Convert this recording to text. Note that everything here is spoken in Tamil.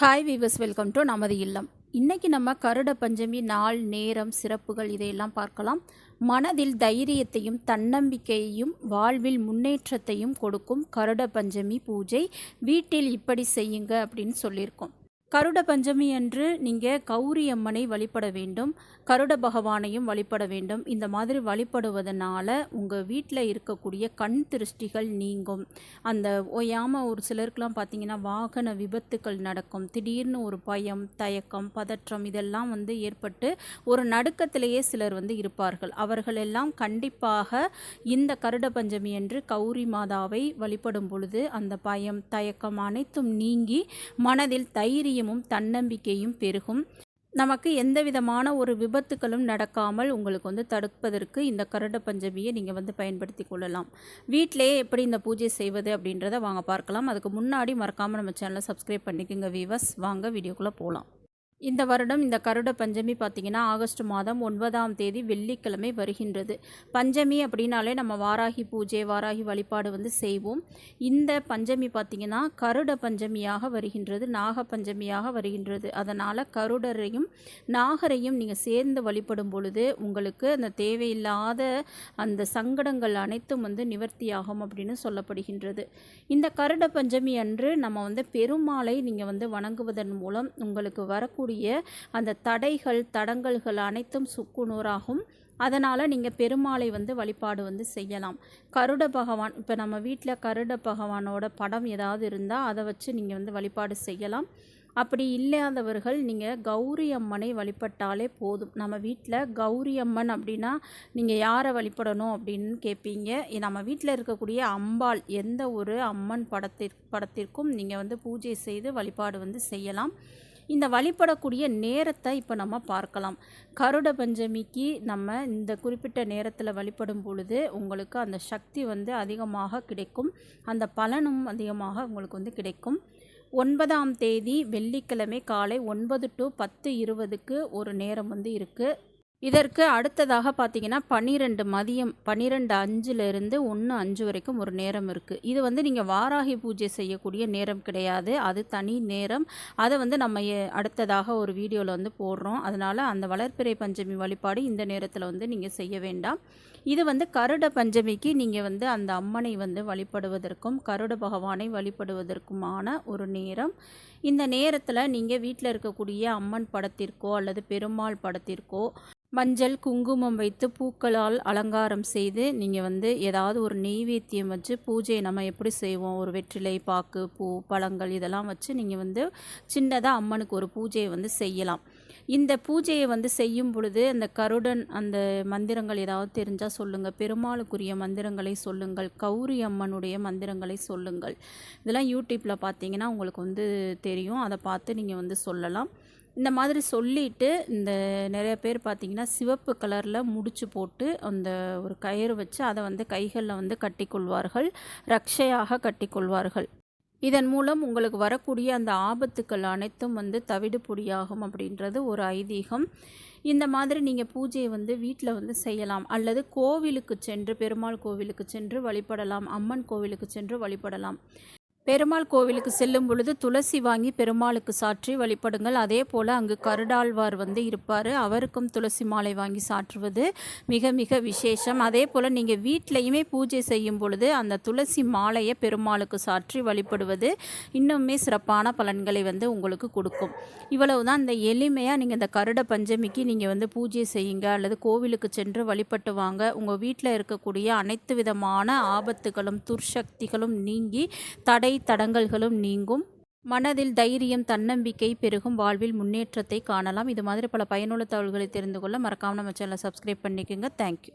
ஹாய் வீவர்ஸ் வெல்கம் டு நமது இல்லம் இன்றைக்கி நம்ம கருட பஞ்சமி நாள் நேரம் சிறப்புகள் இதையெல்லாம் பார்க்கலாம். மனதில் தைரியத்தையும் தன்னம்பிக்கையையும் வாழ்வில் முன்னேற்றத்தையும் கொடுக்கும் கருட பஞ்சமி பூஜை. வீட்டில் இப்படி செய்யுங்க அப்படின்னு சொல்லியிருக்கோம். கருட பஞ்சமி அன்று நீங்கள் கௌரி அம்மனை வழிபட வேண்டும் கருட பகவானையும் வழிபட வேண்டும். இந்த மாதிரி வழிபடுவதனால உங்கள் வீட்டில் இருக்கக்கூடிய கண் திருஷ்டிகள் நீங்கும். அந்த ஓயாமல் ஒரு சிலருக்குலாம் பார்த்தீங்கன்னா வாகன விபத்துக்கள் நடக்கும். திடீர்னு ஒரு பயம் தயக்கம் பதற்றம் இதெல்லாம் வந்து ஏற்பட்டு ஒரு நடுக்கத்திலேயே சிலர் வந்து இருப்பார்கள். அவர்களெல்லாம் கண்டிப்பாக இந்த கருட பஞ்சமி அன்று கௌரி மாதாவை வழிபடும் பொழுது அந்த பயம் தயக்கம் அனைத்தும் நீங்கி மனதில் தைரியம் தைரியமும் தன்னம்பிக்கையும் பெருகும். நமக்கு எந்த விதமான ஒரு விபத்துகளும் நடக்காமல் உங்களுக்கு வந்து தடுப்பதற்கு இந்த கருட பஞ்சமியை நீங்கள் வந்து பயன்படுத்தி கொள்ளலாம். வீட்டிலேயே எப்படி இந்த பூஜை செய்வது அப்படின்றத வாங்க பார்க்கலாம். அதுக்கு முன்னாடி மறக்காமல் நம்ம சேனலை சப்ஸ்கிரைப் பண்ணிக்கோங்க வீவர்ஸ் வாங்க வீடியோக்குள்ளே போகலாம் இந்த வருடம் இந்த கருட பஞ்சமி பார்த்திங்கன்னா ஆகஸ்ட் மாதம் ஒன்பதாம் தேதி வெள்ளிக்கிழமை வருகின்றது. பஞ்சமி அப்படின்னாலே நம்ம வாராகி பூஜை வாராகி வழிபாடு வந்து செய்வோம். இந்த பஞ்சமி பார்த்திங்கன்னா கருட பஞ்சமியாக வருகின்றது நாக பஞ்சமியாக வருகின்றது. அதனால் கருடரையும் நாகரையும் நீங்கள் சேர்ந்து வழிபடும் பொழுது உங்களுக்கு அந்த தேவையில்லாத அந்த சங்கடங்கள் அனைத்தும் வந்து நிவர்த்தியாகும் அப்படின்னு சொல்லப்படுகின்றது. இந்த கருட பஞ்சமி அன்று நம்ம வந்து பெருமாளை நீங்கள் வந்து வணங்குவதன் மூலம் உங்களுக்கு வரக்கூடிய இருக்கக்கூடிய அந்த தடைகள் தடங்கல்கள் அனைத்தும் சுக்குநூறாகும். அதனால் நீங்கள் பெருமாளை வந்து வழிபாடு வந்து செய்யலாம். கருட பகவான் இப்போ நம்ம வீட்டில் கருட பகவானோட படம் ஏதாவது இருந்தால் அதை வச்சு நீங்கள் வந்து வழிபாடு செய்யலாம். அப்படி இல்லாதவர்கள் நீங்கள் கௌரி அம்மனை வழிபட்டாலே போதும். நம்ம வீட்டில் கௌரி அம்மன் அப்படின்னா நீங்கள் யாரை வழிபடணும் அப்படின்னு கேட்பீங்க நம்ம வீட்டில் இருக்கக்கூடிய அம்பாள் எந்த ஒரு அம்மன் படத்திற்கு படத்திற்கும் நீங்கள் வந்து பூஜை செய்து வழிபாடு வந்து செய்யலாம். இந்த வழிபடக்கூடிய நேரத்தை இப்போ நம்ம பார்க்கலாம். கருட பஞ்சமிக்கு நம்ம இந்த குறிப்பிட்ட நேரத்தில் வழிபடும் பொழுது உங்களுக்கு அந்த சக்தி வந்து அதிகமாக கிடைக்கும். அந்த பலனும் அதிகமாக உங்களுக்கு வந்து கிடைக்கும். ஒன்பதாம் தேதி வெள்ளிக்கிழமை காலை ஒன்பது டு பத்து இருபதுக்கு ஒரு நேரம் வந்து இருக்குது இதற்கு அடுத்ததாக பார்த்தீங்கன்னா பன்னிரெண்டு மதியம் பன்னிரெண்டு அஞ்சுலேருந்து ஒன்று அஞ்சு வரைக்கும் ஒரு நேரம் இருக்குது இது வந்து நீங்கள் வாராகி பூஜை செய்யக்கூடிய நேரம் கிடையாது. அது தனி நேரம். அதை வந்து நம்ம அடுத்ததாக ஒரு வீடியோவில் வந்து போடுறோம். அதனால் அந்த வளர்ப்பிறை பஞ்சமி வழிபாடு இந்த நேரத்தில் வந்து நீங்கள் செய்ய வேண்டாம். இது வந்து கருட பஞ்சமிக்கு நீங்கள் வந்து அந்த அம்மனை வந்து வழிபடுவதற்கும் கருட பகவானை வழிபடுவதற்குமான ஒரு நேரம். இந்த நேரத்தில் நீங்கள் வீட்டில் இருக்கக்கூடிய அம்மன் படத்திற்கோ அல்லது பெருமாள் படத்திற்கோ மஞ்சள் குங்குமம் வைத்து பூக்களால் அலங்காரம் செய்து நீங்கள் வந்து ஏதாவது ஒரு நெய்வேத்தியம் வச்சு பூஜையை நம்ம எப்படி செய்வோம்? ஒரு வெற்றிலை பாக்கு பூ பழங்கள் இதெல்லாம் வச்சு நீங்கள் வந்து சின்னதாக அம்மனுக்கு ஒரு பூஜையை வந்து செய்யலாம். இந்த பூஜையை வந்து செய்யும் பொழுது அந்த கருடன் அந்த மந்திரங்கள் ஏதாவது தெரிஞ்சால் சொல்லுங்கள் பெருமாளுக்குரிய மந்திரங்களை சொல்லுங்கள். கௌரி அம்மனுடைய மந்திரங்களை சொல்லுங்கள். இதெல்லாம் யூடியூப்பில் பார்த்தீங்கன்னா உங்களுக்கு வந்து தெரியும். அதை பார்த்து நீங்கள் வந்து சொல்லலாம். இந்த மாதிரி சொல்லிட்டு இந்த நிறைய பேர் பார்த்திங்கன்னா சிவப்பு கலரில் முடிச்சு போட்டு அந்த ஒரு கயிறு வச்சு அதை வந்து கைகளில் வந்து கட்டிக்கொள்வார்கள் ரக்ஷையாக கட்டிக்கொள்வார்கள். இதன் மூலம் உங்களுக்கு வரக்கூடிய அந்த ஆபத்துக்கள் அனைத்தும் வந்து தவிடு பொடியாகும் அப்படின்றது ஒரு ஐதீகம். இந்த மாதிரி நீங்கள் பூஜையை வந்து வீட்டில் வந்து செய்யலாம். அல்லது கோவிலுக்கு சென்று பெருமாள் கோவிலுக்கு சென்று வழிபடலாம் அம்மன் கோவிலுக்கு சென்று வழிபடலாம். பெருமாள் கோவிலுக்கு செல்லும் பொழுது துளசி வாங்கி பெருமாளுக்கு சாற்றி வழிபடுங்கள். அதே போல் அங்கு கருடாழ்வார் வந்து இருப்பார். அவருக்கும் துளசி மாலை வாங்கி சாற்றுவது மிக மிக விசேஷம். அதே போல் நீங்கள் வீட்டிலையுமே பூஜை செய்யும் பொழுது அந்த துளசி மாலையை பெருமாளுக்கு சாற்றி வழிபடுவது இன்னுமே சிறப்பான பலன்களை வந்து உங்களுக்கு கொடுக்கும். இவ்வளவு தான் இந்த எளிமையாக நீங்கள் இந்த கருட பஞ்சமிக்கு நீங்கள் வந்து பூஜை செய்யுங்க. அல்லது கோவிலுக்கு சென்று வழிபட்டு வாங்க. உங்கள் வீட்டில் இருக்கக்கூடிய அனைத்து விதமான ஆபத்துகளும் துர்சக்திகளும் நீங்கி தடை தடை தடங்கல்களும் நீங்கும். மனதில் தைரியம் தன்னம்பிக்கை பெருகும். வாழ்வில் முன்னேற்றத்தை காணலாம். இது மாதிரி பல பயனுள்ள தகவல்களை தெரிந்து கொள்ள மறக்காமல் நம்ம சேனலை சப்ஸ்கிரைப் பண்ணிக்கோங்க. தேங்க்யூ